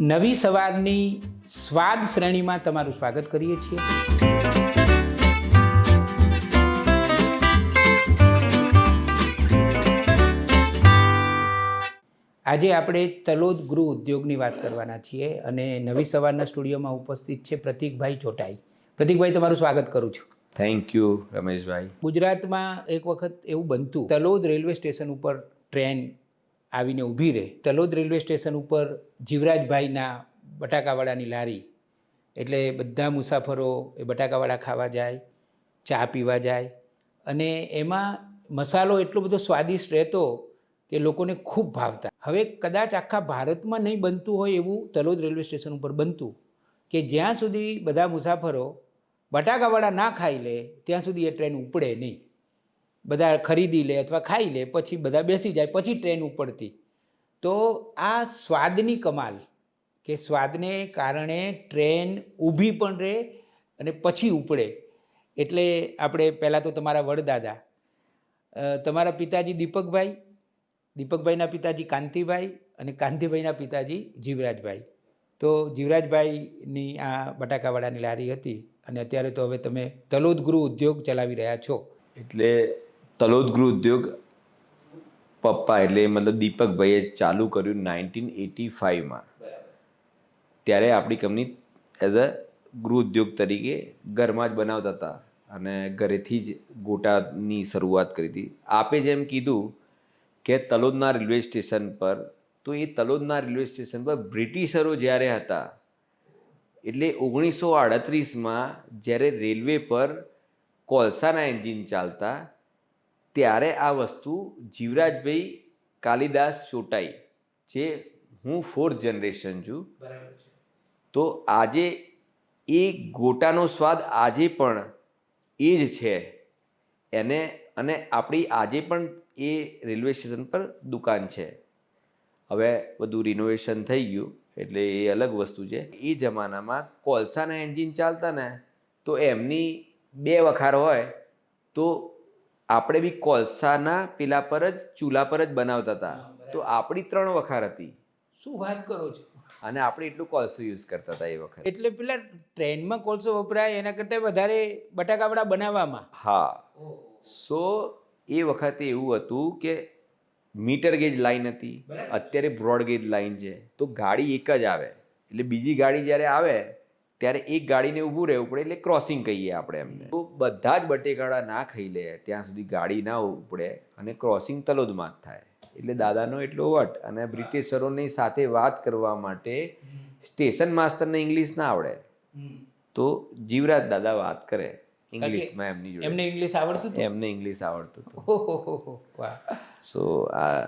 નવી સવારની સ્વાદ શ્રેણીમાં તમારું સ્વાગત કરીએ છીએ. આજે આપણે તલોદ ગૃહ ઉદ્યોગની વાત કરવાના છીએ અને નવી સવારના સ્ટુડિયોમાં ઉપસ્થિત છે પ્રતિકભાઈ ચોટાઈ. પ્રતિકભાઈ તમારું સ્વાગત કરું છું. થેન્ક યુ રમેશભાઈ. ગુજરાતમાં એક વખત એવું બનતું તલોદ રેલવે સ્ટેશન ઉપર ટ્રેન આવીને ઊભી રહે. તલોદ રેલવે સ્ટેશન ઉપર જીવરાજભાઈના બટાકાવાળાની લારી, એટલે બધા મુસાફરો એ બટાકાવાળા ખાવા જાય, ચા પીવા જાય અને એમાં મસાલો એટલો બધો સ્વાદિષ્ટ રહેતો કે લોકોને ખૂબ ભાવતા. હવે કદાચ આખા ભારતમાં નહીં બનતું હોય એવું તલોદ રેલવે સ્ટેશન ઉપર બનતું કે જ્યાં સુધી બધા મુસાફરો બટાકાવાળા ના ખાઈ લે, ત્યાં સુધી એ ટ્રેન ઉપડે નહીં. બધા ખરીદી લે અથવા ખાઈ લે, પછી બધા બેસી જાય, પછી ટ્રેન ઉપડતી. તો આ સ્વાદની કમાલ, કે સ્વાદને કારણે ટ્રેન ઊભી પણ રહે અને પછી ઉપડે. એટલે આપણે પહેલાં તો તમારા વડદાદા તમારા પિતાજી દીપકભાઈ, દીપકભાઈના પિતાજી કાંતિભાઈ અને કાંતિભાઈના પિતાજી જીવરાજભાઈ. તો જીવરાજભાઈની આ બટાકાવાળાની લારી હતી અને અત્યારે તો હવે તમે તલોદ ગૃહ ઉદ્યોગ ચલાવી રહ્યા છો. એટલે તલોદ ગૃહ ઉદ્યોગ પપ્પા એટલે મતલબ દીપકભાઈએ ચાલુ કર્યું નાઇન્ટીન એટી ફાઇવમાં. ત્યારે આપણી કંપની એઝ અ ગૃહ ઉદ્યોગ તરીકે ઘરમાં જ બનાવતા હતા અને ઘરેથી જ ગોટાની શરૂઆત કરી હતી. આપે જેમ કીધું કે તલોદના રેલવે સ્ટેશન પર, તો એ તલોદના રેલવે સ્ટેશન પર બ્રિટિશરો જ્યારે હતા, એટલે ઓગણીસો આડત્રીસમાં જ્યારે રેલવે પર કોલસાના એન્જિન ચાલતા ત્યારે આ વસ્તુ જીવરાજભાઈ કાલિદાસ ચોટાઈ જે હું ફોર્થ જનરેશન છું. તો આજે એ ગોટાનો સ્વાદ આજે પણ એ જ છે. એને અને આપણી આજે પણ એ રેલવે સ્ટેશન પર દુકાન છે. હવે બધું રિનોવેશન થઈ ગયું એટલે એ અલગ વસ્તુ છે. એ જમાનામાં કોલસાના એન્જિન ચાલતા ને તો એમની બે વખાર હોય તો આપણે બી કોલસાના પેલા પર જ ચૂલા પર જ બનાવતા હતા. તો આપણી ત્રણ વખાર હતી. શું વાત કરો છો? અને આપણે એટલું કોલસો યુઝ કરતા હતા એ વખતે. એટલે પેલા ટ્રેનમાં કોલસો વપરાય એના કરતાં વધારે બટાકાવડા બનાવવામાં? હા. સો એ વખતે એવું હતું કે મીટર ગેજ લાઈન હતી. અત્યારે બ્રોડ ગેજ લાઈન છે. તો ગાડી એક જ આવે. એટલે બીજી ગાડી જ્યારે આવે ત્યારે એક ગાડીને ઊભું રહેવું પડે એટલે ક્રોસિંગ કહીએ આપણે એમને. તો બધા જ બટેકાળા ના ખાઈ લે ત્યાં સુધી ગાડી ના ઉપડે અને ક્રોસિંગ તલોદમાં જ થાય. એટલે દાદાનો એટલો વટ અને બ્રિટિશરોની સાથે વાત કરવા માટે સ્ટેશન માસ્ટરને ઇંગ્લિશ ના આવડે. તો જીવરાજ દાદા વાત કરે ઇંગ્લિશમાં એમની જોડે. એમને ઇંગ્લિશ આવડતું હતું? એમને ઇંગ્લિશ આવડતું હતું. સો આ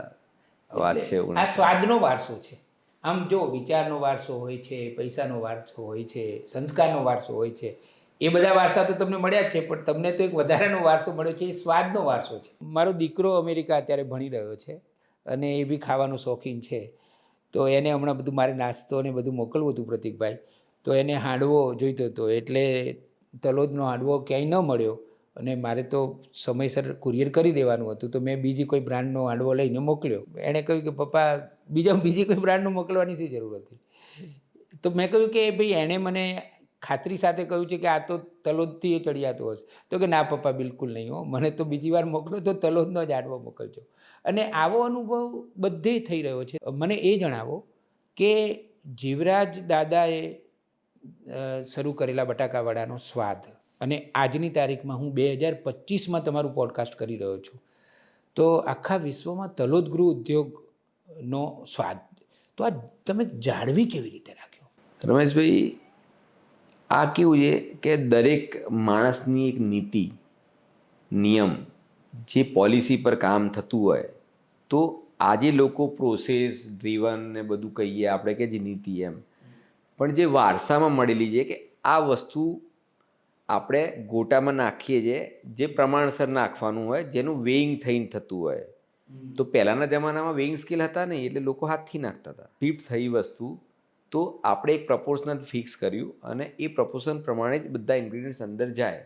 વાત છે આ સ્વાદનો વારસો છે. આમ જો વિચારનો વારસો હોય છે, પૈસાનો વારસો હોય છે, સંસ્કારનો વારસો હોય છે, એ બધા વારસા તો તમને મળ્યા જ છે, પણ તમને તો એક વધારાનો વારસો મળ્યો છે, એ સ્વાદનો વારસો છે. મારો દીકરો અમેરિકા અત્યારે ભણી રહ્યો છે અને એ બી ખાવાનો શોખીન છે. તો એને હમણાં બધું મારે નાસ્તો ને બધું મોકલવું હતું પ્રતિકભાઈ. તો એને હાંડવો જોઈતો હતો, એટલે તલોદનો હાંડવો ક્યાંય ન મળ્યો. અને મારે તો સમયસર કુરિયર કરી દેવાનું હતું, તો મેં બીજી કોઈ બ્રાન્ડનો હાંડવો લઈને મોકલ્યો. એણે કહ્યું કે, પપ્પા, બીજા, બીજી કોઈ બ્રાન્ડનો મોકલવાની શી જરૂર હતી? તો મેં કહ્યું કે, ભાઈ, એણે મને ખાતરી સાથે કહ્યું છે કે, આ તો તલોદથી એ ચડિયાતો હશે. તો કે, ના, પપ્પા, બિલકુલ નહીં હો. મને તો બીજી વાર મોકલો તો તલોદનો જ આડવો મોકલજો. અને આવો અનુભવ બધે થઈ રહ્યો છે. મને એ જણાવો કે, જીવરાજ દાદાએ શરૂ કરેલા બટાકાવાડાનો સ્વાદ. અને આજની તારીખમાં હું બે હજાર પચીસમાં તમારું પોડકાસ્ટ કરી રહ્યો છું. તો આખા વિશ્વમાં તલોદ ગૃહ ઉદ્યોગનો સ્વાદ, તો આ તમે જાળવી કેવી રીતે રાખ્યો? રમેશભાઈ, આ કેવું છે કે દરેક માણસની એક નીતિ, નિયમ જે પોલિસી પર કામ થતું હોય, તો આજે લોકો પ્રોસેસ ડ્રીવન ને બધું કહીએ આપણે કે જે નીતિ એમ. પણ જે વારસામાં મળેલી છે કે આ વસ્તુ આપણે ગોટામાં નાખીએ છીએ જે પ્રમાણસર નાખવાનું હોય જેનું વેઇંગ થઈને થતું હોય. તો પહેલાંના જમાનામાં વેઇંગ સ્કેલ હતા નહીં એટલે લોકો હાથથી નાખતા હતા. ફિફ્ટ થઈ વસ્તુ તો આપણે એક પ્રપોર્શનલ ફિક્સ કર્યું અને એ પ્રપોર્શન પ્રમાણે જ બધા ઇન્ગ્રીડિયન્ટ્સ અંદર જાય.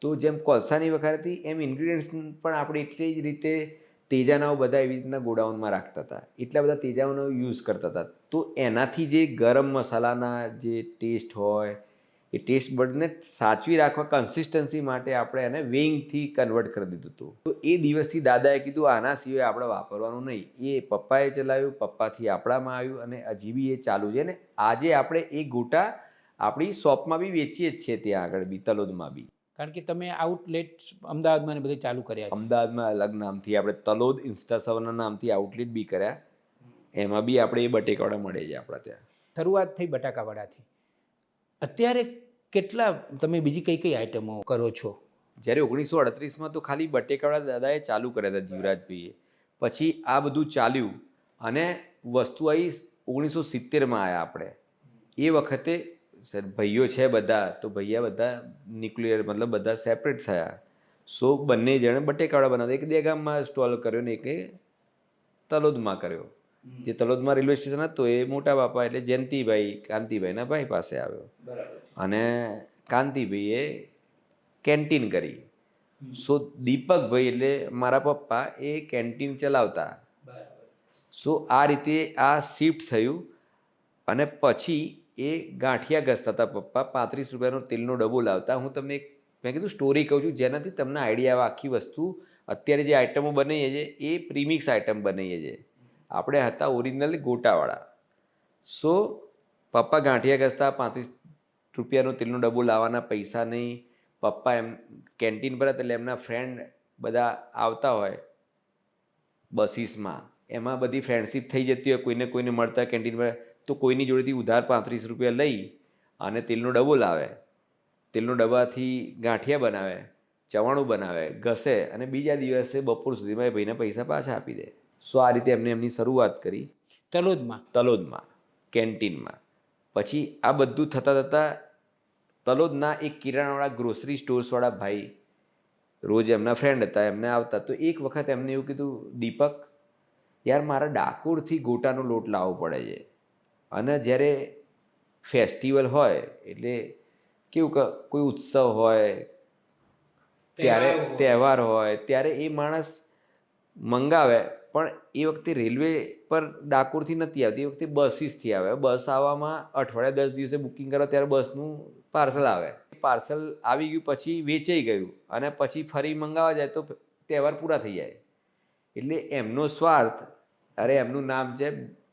તો જેમ કોલસાની વખત હતી એમ ઇન્ગ્રીડિયન્ટ્સ પણ આપણે એટલી જ રીતે તેજાનાઓ બધા એવી રીતના ગોડાઉનમાં રાખતા હતા. એટલા બધા તેજાઓનો યુઝ કરતા હતા. તો એનાથી જે ગરમ મસાલાના જે ટેસ્ટ હોય એ ટેસ્ટ બર્ડને સાચવી રાખવા કન્સિસ્ટન્સી માટે આપણે એને વેઇંગથી કન્વર્ટ કરી દીધું હતું. તો એ દિવસથી દાદાએ કીધું આના સિવાય આપણે વાપરવાનું નહીં. એ પપ્પાએ ચલાવ્યું પપ્પાથી આપણામાં આવ્યું અને હજી બી એ ચાલુ છે. ને આજે આપણે એ ગોટા આપણી શોપમાં બી વેચીએ જ છીએ ત્યાં આગળ બી તલોદમાં બી. કારણ કે તમે આઉટલેટ અમદાવાદમાં ને બધે ચાલુ કર્યા અમદાવાદમાં અલગ નામથી આપણે તલોદ ઇન્સ્ટાસવના નામથી આઉટલેટ બી કર્યા. એમાં બી આપણે એ બટેકાવડા મળે છે આપણા ત્યાં. શરૂઆત થઈ બટાકાવાળાથી. અત્યારે કેટલા તમે બીજી કઈ કઈ આઈટમો કરો છો? જ્યારે ઓગણીસો અડત્રીસમાં તો ખાલી બટેકાવાળા દાદાએ ચાલુ કર્યા હતા જીવરાજભાઈએ. પછી આ બધું ચાલ્યું અને વસ્તુ આવી ઓગણીસો સિત્તેરમાં આવ્યા આપણે. એ વખતે સર ભાઈઓ છે બધા, તો ભૈયા બધા ન્યુક્લિયર મતલબ બધા સેપરેટ થયા. સો બંને જણે બટેકાવાળા બનાવતા એક દેગામમાં સ્ટોલ કર્યો ને એકે તલોદમાં કર્યો. જે તલોદમાં રેલવે સ્ટેશન હતો એ મોટા બાપા એટલે જયંતિભાઈ કાંતિભાઈના ભાઈ પાસે આવ્યો. અને કાંતિભાઈએ કેન્ટીન કરી. સો દીપકભાઈ એટલે મારા પપ્પા એ કેન્ટીન ચલાવતા. સો આ રીતે આ શિફ્ટ થયું. અને પછી એ ગાંઠિયા ઘસતા હતા પપ્પા પાંત્રીસ રૂપિયાનો તેલનો ડબ્બો લાવતા. હું તમને એક મેં કીધું સ્ટોરી કહું છું જેનાથી તમને આઈડિયા આવે. આખી વસ્તુ અત્યારે જે આઈટમો બનાવીએ છીએ એ પ્રીમિક્સ આઈટમ બનાવીએ છીએ. આપણે હતા ઓરિજિનલી ગોટાવાળા. સો પપ્પા ગાંઠિયા ઘસતા, પાંત્રીસ રૂપિયાનો તેલનો ડબ્બો લાવવાના પૈસા નહીં. પપ્પા એમ કેન્ટીન પર હતા એટલે એમના ફ્રેન્ડ બધા આવતા હોય બસીસમાં. એમાં બધી ફ્રેન્ડશીપ થઈ જતી હોય, કોઈને કોઈને મળતા કેન્ટીન પર. તો કોઈની જોડેથી ઉધાર પાંત્રીસ રૂપિયા લઈ અને તેલનો ડબ્બો લાવે. તેલનો ડબ્બાથી ગાંઠિયા બનાવે, ચવાણું બનાવે, ઘસે અને બીજા દિવસે બપોર સુધીમાં એ ભાઈને પૈસા પાછા આપી દે. સો આ રીતે એમને એમની શરૂઆત કરી. તલોદમાં. તલોદમાં કેન્ટીનમાં. પછી આ બધું થતાં થતાં તલોદના એક કિરાણાવાળા ગ્રોસરી સ્ટોર્સવાળા ભાઈ રોજ એમના ફ્રેન્ડ હતા એમને આવતા. તો એક વખત એમને એવું કીધું દીપક યાર મારા ડાકોરથી ગોટાનો લોટ લાવવો પડે છે. અને જ્યારે ફેસ્ટિવલ હોય એટલે કેવું કે કોઈ ઉત્સવ હોય ત્યારે તહેવાર હોય ત્યારે એ માણસ મંગાવે પણ એ વખતે રેલવે પર ડાકોરથી નથી આવતી. એ વખતે બસીસથી આવે. બસ આવવામાં અઠવાડિયા દસ દિવસે બુકિંગ કરો ત્યારે બસનું પાર્સલ આવે. પાર્સલ આવી ગયું પછી વેચાઈ ગયું અને પછી ફરી મંગાવવા જાય તો તહેવાર પૂરા થઈ જાય. એટલે એમનો સ્વાર્થ અરે એમનું નામ છે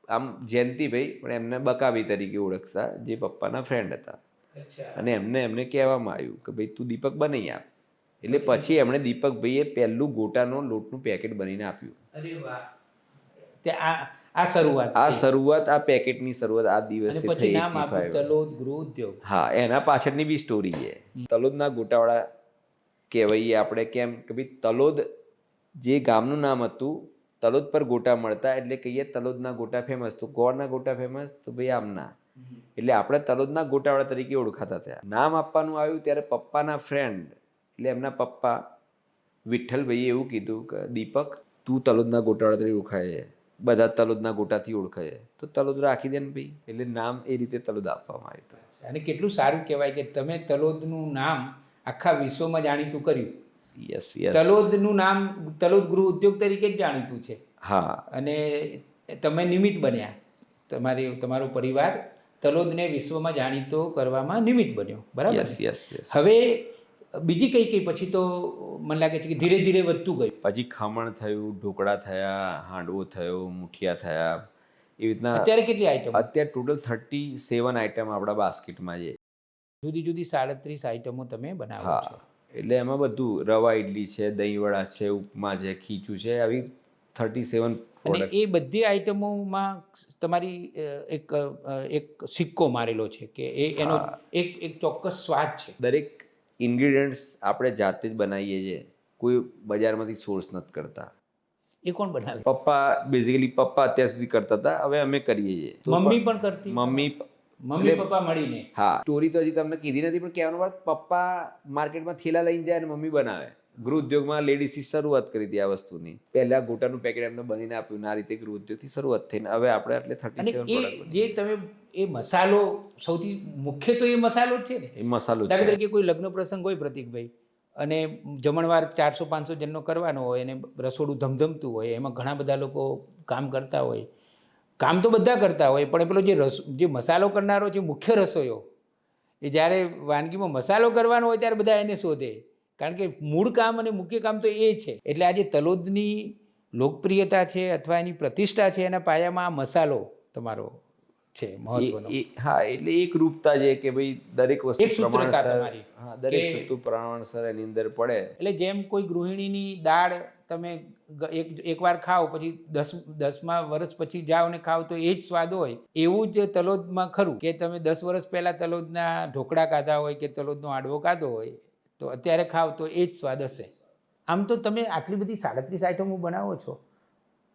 આમ જયંતિભાઈ પણ એમને બકાવી તરીકે ઓળખતા જે પપ્પાના ફ્રેન્ડ હતા. અને એમને એમને કહેવામાં આવ્યું કે ભાઈ તું દીપક બનાવી આપ એટલે પછી એમણે દીપકભાઈએ પહેલું ગોટાનો લોટનું પેકેટ બનીને આપ્યું. અરે વાહ. તે આ આ શરૂઆત આ શરૂઆત આ પેકેટની શરૂઆત આ દિવસે પછી નામ આપ્યું તલોદ ગૃહ ઉદ્યોગ. હા એના પાછળની બી સ્ટોરી છે. તલોદના ગોટાવાળા કહેવાઈએ આપણે કેમ કે ભાઈ તલોદ જે ગામનું નામ હતું તલોદ પર ગોટા મળતા એટલે કહીએ તલોદના ગોટા ફેમસ તો ગોળના ગોટા ફેમસ તો ભાઈ આમના. એટલે આપણે તલોદના ગોટાવાળા તરીકે ઓળખાતા થયા. નામ આપવાનું આવ્યું ત્યારે પપ્પાના ફ્રેન્ડ એટલે એમના પપ્પા વિઠ્ઠલભાઈએ એવું કીધું કે દીપક તું તલોદના તરીકે ઓળખાય છે. બધા તલોદના ગોટાથી ઓળખાય છે. તો તલોદ રાખી દે ને ભાઈ. એટલે નામ એ રીતે તલોદ આપવામાં આવ્યું હતું. અને કેટલું સારું કહેવાય કે તમે તલોદનું નામ આખા વિશ્વમાં જાણીતું કર્યું. યસ યસ તલોદનું નામ તલોદ ગૃહ ઉદ્યોગ તરીકે જ જાણીતું છે. હા. અને તમે નિમિત્ત બન્યા. તમારી તમારો પરિવાર તલોદને વિશ્વમાં જાણીતો કરવામાં નિમિત્ત બન્યો. બરાબર યસ યસ હવે બીજી કઈ કઈ? પછી તો મને લાગે છે કે ધીરે ધીરે વધતું ગયું. પછી ખમણ થયું ઢોકળા થયા હાંડવો થયો મુઠિયા થયા એવી રીતના અત્યારે કેટલી આઈટમ અત્યારે ટોટલ થર્ટી સેવન આઈટમ આપણા બાસ્કેટમાં છે. જુદી જુદી સાડત્રીસ આઈટમો તમે બનાવો છો. એટલે એમાં બધું રવા ઇડલી છે દહીંવડા છે ઉપમા છે ખીચું છે આવી થર્ટી સેવન અને એ બધી આઈટમોમાં તમારી એક એક સિક્કો મારેલો છે કે એ એનો એક એક ચોક્કસ સ્વાદ છે. દરેક ઇન્ગ્રીડિયન્ટ્સ આપણે જાતે જ બનાવીએ છીએ. કોઈ બજારમાંથી સોર્સ નથી કરતા. એ કોણ બનાવે? પપ્પા બેઝિકલી પપ્પા અત્યાર સુધી કરતા હતા. હવે અમે કરીએ છીએ. મમ્મી પણ કરતી? મમ્મી મમ્મી પપ્પા મળીને? હા. સ્ટોરી તો હજી તમને કીધી નથી પણ કહેવાનો વાત પપ્પા માર્કેટમાં થેલા લઈને જાય અને મમ્મી બનાવે. ગૃહ ઉદ્યોગમાં લેડીઝથી શરૂઆત કરી હતી આ વસ્તુની. પહેલા ગોટાનું પેકેટ એમને બનીને આપ્યું ને આ રીતે ગૃહ ઉદ્યોગથી શરૂઆત થઈને. હવે આપણે એટલે અને થર્ટી સેવન જે તમે એ મસાલો સૌથી મુખ્ય તો એ મસાલો જ છે ને? એ મસાલો દાખલા તરીકે કોઈ લગ્ન પ્રસંગ હોય પ્રતિકભાઈ અને જમણવાર ચારસો પાંચસો જણનો કરવાનો હોય અને રસોડું ધમધમતું હોય એમાં ઘણા બધા લોકો કામ કરતા હોય. કામ તો બધા કરતા હોય પણ પેલો જે રસ જે મસાલો કરનારો જે મુખ્ય રસોઈયો એ જ્યારે વાનગીમાં મસાલો કરવાનો હોય ત્યારે બધા એને શોધે. કારણ કે મૂળ કામ અને મુખ્ય કામ તો એ છે. એટલે આજે તલોદની લોકપ્રિયતા છે અથવા એની પ્રતિષ્ઠા છે એના પાયામાં આ મસાલો તમારો છે મહત્વનો. હા એટલે એક રૂપતા છે કે ભાઈ દરેક વસ્તુ એક સૂત્રતા તમારી. હા દરેક વસ્તુ પ્રમાણસર એની અંદર પડે. એટલે જેમ કોઈ ગૃહિણીની દાળ તમે એક એકવાર ખાઓ પછી દસ દસમા વર્ષ પછી જાઓ ને ખાઓ તો એ જ સ્વાદ હોય. એવું જ તલોદમાં ખરું કે તમે દસ વર્ષ પહેલાં તલોદના ઢોકળા ખાધા હોય કે તલોદનો આડવો ખાધો હોય તો અત્યારે ખાઓ તો એ જ સ્વાદ હશે. આમ તો તમે આટલી બધી સાડત્રીસ આઈટમો બનાવો છો,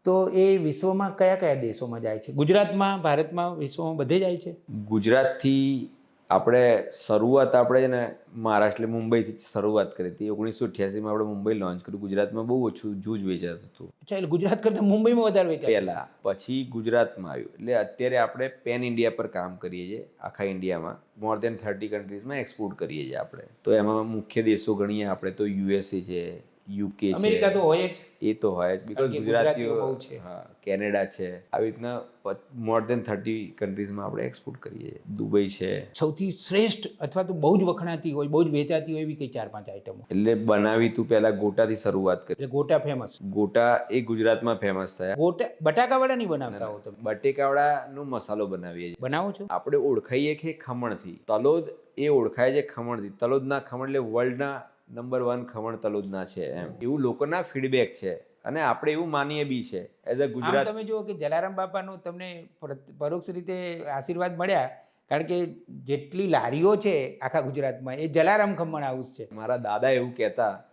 તો એ વિશ્વમાં કયા કયા દેશોમાં જાય છે? ગુજરાતમાં, ભારતમાં વિશ્વમાં બધે જાય છે? ગુજરાતથી આપણે શરૂઆત આપણે ને મહારાષ્ટ્ર એટલે મુંબઈથી શરૂઆત કરી હતી. ઓગણીસો અઠ્યાસીમાં આપણે મુંબઈ લોન્ચ કર્યું. ગુજરાતમાં બહુ ઓછું જૂજ વેચાતું હતું. અચ્છા એટલે ગુજરાત કરતાં મુંબઈમાં વધારે વેચાય પહેલાં પછી ગુજરાતમાં આવ્યું. એટલે અત્યારે આપણે પેન ઇન્ડિયા પર કામ કરીએ છીએ આખા ઇન્ડિયામાં મોર દેન થર્ટી કન્ટ્રીઝમાં એક્સપોર્ટ કરીએ છીએ આપણે. તો એમાં મુખ્ય દેશો ગણીએ આપણે. તો યુએસએ છે યુકે અમેરિકા તો હોય જ. એ તો હોય જ બીકોઝ ગુજરાતીઓ બહુ છે. હા કેનેડા છે. આવી રીતના મોર દેન થર્ટી કન્ટ્રીઝમાં આપણે એક્સપોર્ટ કરીએ છીએ. દુબઈ છે. સૌથી શ્રેષ્ઠ અથવા તો બહુ જ વખણાતી હોય બહુ જ વેચાતી હોય એવી કઈ ચાર પાંચ આઈટમો એટલે બનાવી તું પહેલા ગોટાથી શરૂઆત કરી. એટલે ગોટા ફેમસ ગોટા એ ગુજરાતમાં ફેમસ થયા. ગોટા બટાકાવાળા નહીં બનાવતા હો તમે? બટેકાવડાનો મસાલો બનાવીએ છીએ. બનાવો છો? આપણે ઓળખાઈએ કે ખમણથી. તલોદ એ ઓળખાય છે ખમણથી. તલોદના ખમણ એટલે વર્લ્ડના નંબર વન ખમણ તલોદના છે એમ. એવું લોકોના ફીડબેક છે. અને આપણે એવું માનીએ બી છે. એઝ અ ગુજરાત તમે જુઓ કે જલારામ બાપાનું તમને પરોક્ષ રીતે આશીર્વાદ મળ્યા કારણ કે જેટલી લારીઓ છે આખા ગુજરાતમાં એ જલારામ ખમણ હાઉસ છે. મારા દાદા એવું કહેતા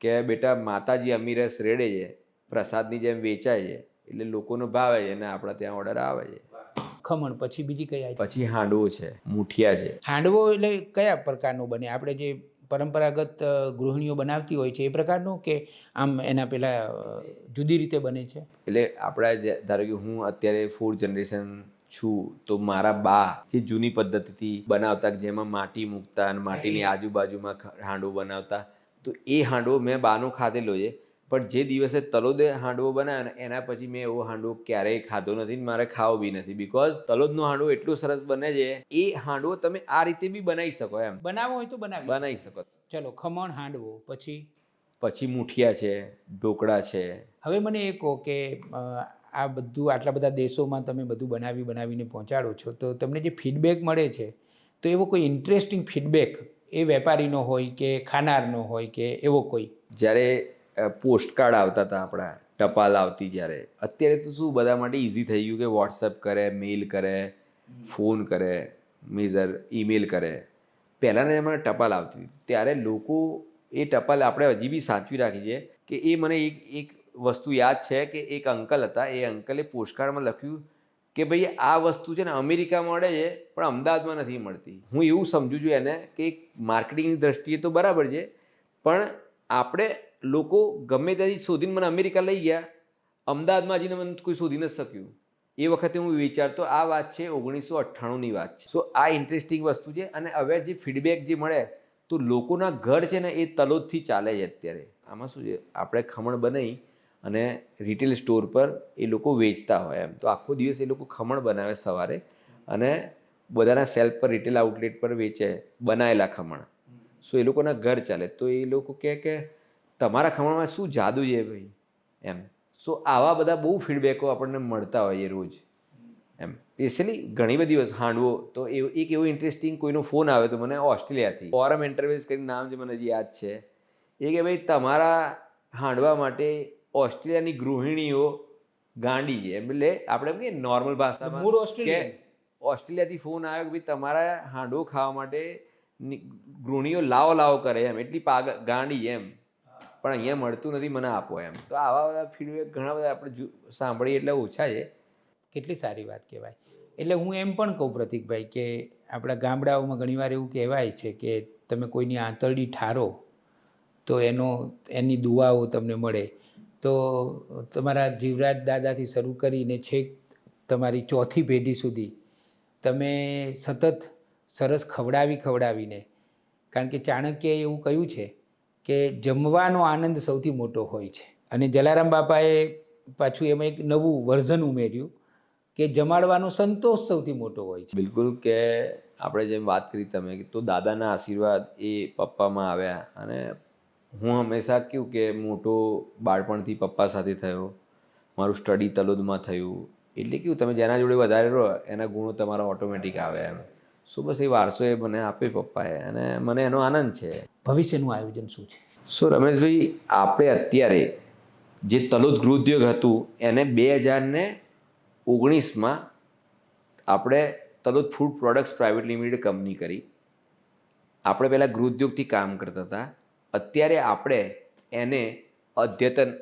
કે બેટા માતાજી અમીરસ રેડે છે. પ્રસાદની જેમ વેચાય છે. એટલે લોકોનો ભાવે છે અને આપણા ત્યાં ઓર્ડર આવે છે. ખમણ પછી બીજી કઈ આઈટમ પછી હાંડવો છે. મુઠિયા છે. હાંડવો એટલે કયા પ્રકારનો બને? આપણે જે પરંપરાગત ગૃહિણીઓ બનાવતી હોય છે એ પ્રકારનો કે આમ એના પહેલાં જુદી રીતે બને છે? એટલે આપણા ધારો કે હું અત્યારે ફોર્થ જનરેશન છું તો મારા બા જે જૂની પદ્ધતિથી બનાવતા કે જેમાં માટી મૂકતા અને માટીની આજુબાજુમાં હાંડવો બનાવતા તો એ હાંડવો મેં બાનો ખાધેલો છે. પણ જે દિવસે તલોદે હાંડવો બનાવ્યો ને એના પછી મેં એવો હાંડવો ક્યારેય ખાધો નથી ને મારે ખાવો બી નથી. બિકોઝ તલોદનો હાંડવો એટલું સરસ બને છે એ હાંડવો તમે આ રીતે બી બનાવી શકો એમ. બનાવવો હોય તો બનાવી બનાવી શકો. ચલો ખમણ હાંડવો પછી? પછી મુઠિયા છે ઢોકળા છે. હવે મને એ કહો કે આ બધું આટલા બધા દેશોમાં તમે બધું બનાવી બનાવીને પહોંચાડો છો તો તમને જે ફીડબેક મળે છે તો એવો કોઈ ઇન્ટરેસ્ટિંગ ફીડબેક એ વેપારીનો હોય કે ખાનારનો હોય કે એવો કોઈ? જ્યારે પોસ્ટ કાર્ડ આવતા હતા આપણા ટપાલ આવતી જ્યારે. અત્યારે તો શું બધા માટે ઇઝી થઈ ગયું કે વોટ્સઅપ કરે મેઇલ કરે ફોન કરે મેજર ઈમેલ કરે. પહેલાંના જમાના ટપાલ આવતી હતી. ત્યારે લોકો એ ટપાલ આપણે હજી બી સાચવી રાખી છે કે એ મને એક એક વસ્તુ યાદ છે કે એક અંકલ હતા. એ અંકલે પોસ્ટકાર્ડમાં લખ્યું કે ભાઈ આ વસ્તુ છે ને અમેરિકા મળે છે પણ અમદાવાદમાં નથી મળતી. હું એવું સમજુ છું એને કે માર્કેટિંગની દ્રષ્ટિએ તો બરાબર છે પણ આપણે લોકો ગમે ત્યાંથી શોધીને મને અમેરિકા લઈ ગયા. અમદાવાદમાં જઈને મને કોઈ શોધી ન શક્યું. એ વખતે હું વિચારતો, આ વાત છે ઓગણીસો અઠ્ઠાણુંની વાત છે. સો આ ઇન્ટરેસ્ટિંગ વસ્તુ છે અને હવે જે ફીડબેક જે મળે, તો લોકોના ઘર છે ને એ તલોદથી ચાલે છે અત્યારે. આમાં શું છે? આપણે ખમણ બનાવી અને રિટેલ સ્ટોર પર એ લોકો વેચતા હોય એમ. તો આખો દિવસ એ લોકો ખમણ બનાવે સવારે અને બધાના સેલ્ફ પર રિટેલ આઉટલેટ પર વેચે બનાવેલા ખમણ. સો એ લોકોના ઘર ચાલે. તો એ લોકો કહે કે તમારા ખમણમાં શું જાદુ છે ભાઈ? એમ. સો આવા બધા બહુ ફીડબેકો આપણને મળતા હોય રોજ. એમ. સ્પેશિયલી ઘણી બધી વસ્તુ હાંડવો. તો એ એક એવો ઇન્ટરેસ્ટિંગ કોઈનો ફોન આવે તો મને ઓસ્ટ્રેલિયાથી. ફોરમ એન્ટરવેઝ કરીને નામ જે મને યાદ છે. એ કે ભાઈ તમારા હાંડવા માટે ઓસ્ટ્રેલિયાની ગૃહિણીઓ ગાંડી છે. એમ એટલે આપણે એમ કે નોર્મલ ભાષામાં મૂળ ઓસ્ટ્રેલિયા ઓસ્ટ્રેલિયાથી ફોન આવ્યો કે ભાઈ તમારા હાંડવો ખાવા માટે ગૃહિણીઓ લાવો લાવો કરે એમ. એટલી પાગ ગાંડી એમ. પણ અહીંયા મળતું નથી, મને આપો એમ. તો આવા બધા ફીડબેક ઘણા બધા આપણે સાંભળીએ એટલે ઓછા છે. કેટલી સારી વાત કહેવાય. એટલે હું એમ પણ કહું પ્રતિકભાઈ કે આપણા ગામડાઓમાં ઘણીવાર એવું કહેવાય છે કે તમે કોઈની આંતરડી ઠારો, તો એનો, એની દુઆઓ તમને મળે. તો તમારા જીવરાજ દાદાથી શરૂ કરીને છેક તમારી ચોથી પેઢી સુધી તમે સતત સરસ ખવડાવી ખવડાવીને, કારણ કે ચાણક્યએ એવું કહ્યું છે કે જમવાનો આનંદ સૌથી મોટો હોય છે. અને જલારામ બાપાએ પાછું એમાં એક નવું વર્ઝન ઉમેર્યું કે જમાડવાનો સંતોષ સૌથી મોટો હોય છે. બિલકુલ કે આપણે જેમ વાત કરી તમે તો દાદાના આશીર્વાદ એ પપ્પામાં આવ્યા અને હું હંમેશા કહ્યું કે મોટો બાળપણથી પપ્પા સાથે થયો, મારું સ્ટડી તલોદમાં થયું, એટલે કેવું તમે જેના જોડે વધારે રહો એના ગુણો તમારા ઓટોમેટિક આવે એમ. સો બસ એ વારસો એ મને આપ્યો પપ્પાએ અને મને એનો આનંદ છે. ભવિષ્યનું આયોજન શું છે? સો રમેશભાઈ, આપણે અત્યારે જે તલોદ ગૃહોદ્યોગ હતું, એને બે હજારને ઓગણીસમાં આપણે Talod food products private limited company કરી. આપણે પહેલાં ગૃહ ઉદ્યોગથી કામ કરતા હતા. અત્યારે આપણે એને અદ્યતન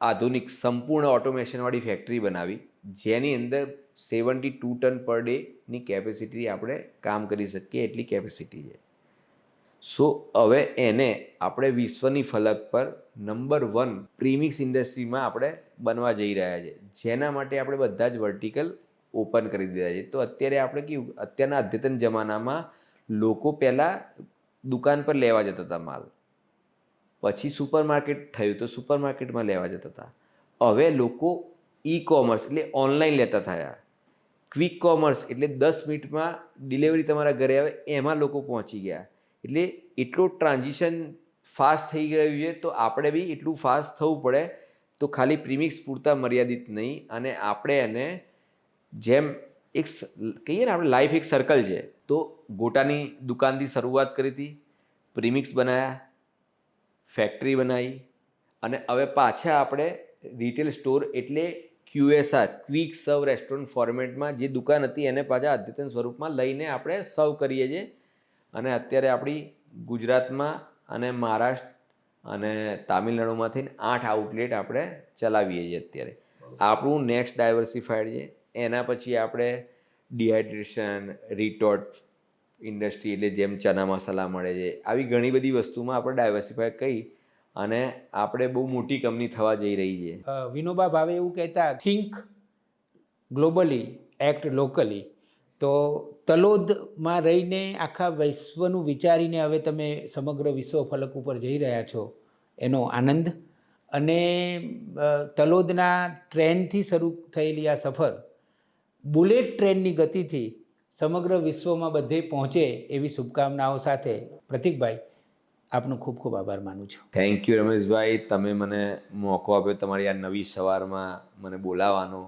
આધુનિક સંપૂર્ણ ઓટોમેશનવાળી ફેક્ટરી બનાવી, જેની અંદર સેવન્ટી ટુ ટન પર ડેની કેપેસિટી આપણે કામ કરી શકીએ, એટલી કેપેસિટી છે. સો હવે એને આપણે વિશ્વની ફલક પર નંબર વન પ્રીમિક્સ ઇન્ડસ્ટ્રીમાં આપણે બનવા જઈ રહ્યા છે. જેના માટે આપણે બધા જ વર્ટિકલ ઓપન કરી દીધા છે. તો અત્યારે આપણે કેવું, અત્યારના અદ્યતન જમાનામાં લોકો પહેલાં દુકાન પર લેવા જતા હતા માલ. પછી સુપર માર્કેટ થયું તો સુપર માર્કેટમાં લેવા જતા હતા. હવે લોકો ઈ કોમર્સ એટલે ઓનલાઈન લેતા થયા. ક્વિક કોમર્સ એટલે દસ મિનિટમાં ડિલિવરી તમારા ઘરે આવે, એમાં લોકો પહોંચી ગયા. એટલે એટલું ટ્રાન્ઝિશન ફાસ્ટ થઈ ગયું છે તો આપણે બી એટલું ફાસ્ટ થવું પડે. તો ખાલી પ્રીમિક્સ પૂરતા મર્યાદિત નહીં અને આપણે એને જેમ એક કહીએ ને આપણે લાઈફ એક સર્કલ છે. તો ગોટાની દુકાનથી શરૂઆત કરી હતી પ્રીમિક્સ બનાવ્યા ફેક્ટરી બનાવી અને હવે પાછા આપણે રિટેલ સ્ટોર એટલે ક્યુએસઆર ક્વિક સર્વ રેસ્ટોરન્ટ ફોર્મેટમાં જે દુકાન હતી એને પાછા અદ્યતન સ્વરૂપમાં લઈને આપણે સર્વ કરીએ છીએ. અને અત્યારે આપણી ગુજરાતમાં અને મહારાષ્ટ્ર અને તામિલનાડુમાંથી આઠ આઉટલેટ આપણે ચલાવીએ છીએ અત્યારે. આપણું નેક્સ્ટ ડાયવર્સિફાઈડ છે. એના પછી આપણે ડિહાઇડ્રેશન રિટોટ ઇન્ડસ્ટ્રી એટલે જેમ ચના મસાલા મળે છે આવી ઘણી બધી વસ્તુમાં આપણે ડાયવર્સિફાઈ કરી અને આપણે બહુ મોટી કંપની થવા જઈ રહી છે. વિનોબા ભાવે એવું કહેતા થિંક ગ્લોબલી એક્ટ લોકલી તો તલોદમાં રહીને આખા વિશ્વનું વિચારીને હવે તમે સમગ્ર વિશ્વ ફલક ઉપર જઈ રહ્યા છો, એનો આનંદ. અને તલોદના ટ્રેનથી શરૂ થયેલી આ સફર, બુલેટ ટ્રેનની ગતિથી સમગ્ર વિશ્વમાં બધે પહોંચે એવી શુભકામનાઓ સાથે. પ્રતિકભાઈ, આપનો ખૂબ ખૂબ આભાર માનું છું. થેન્ક યુ રમેશભાઈ. તમે મને મોકો આપ્યો તમારી આ નવી સવારમાં મને બોલાવવાનો.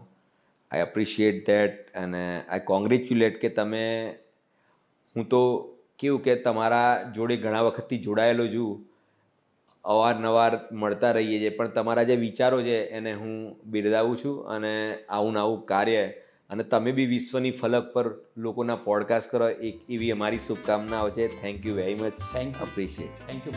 આઈ એપ્રિશિએટ ધેટ અને આઈ કોંગ્રેચ્યુલેટ કે તમે હું તો કેવું કે તમારા જોડે ઘણા વખતથી જોડાયેલો છું. અવારનવાર મળતા રહીએ છીએ પણ તમારા જે વિચારો છે એને હું બિરદાવું છું અને આવું ને આવું કાર્ય. અને તમે બી વિશ્વની ફલક પર લોકોના પોડકાસ્ટ કરો એક એવી અમારી શુભકામનાઓ છે. Thank you very much thank. Appreciate thank you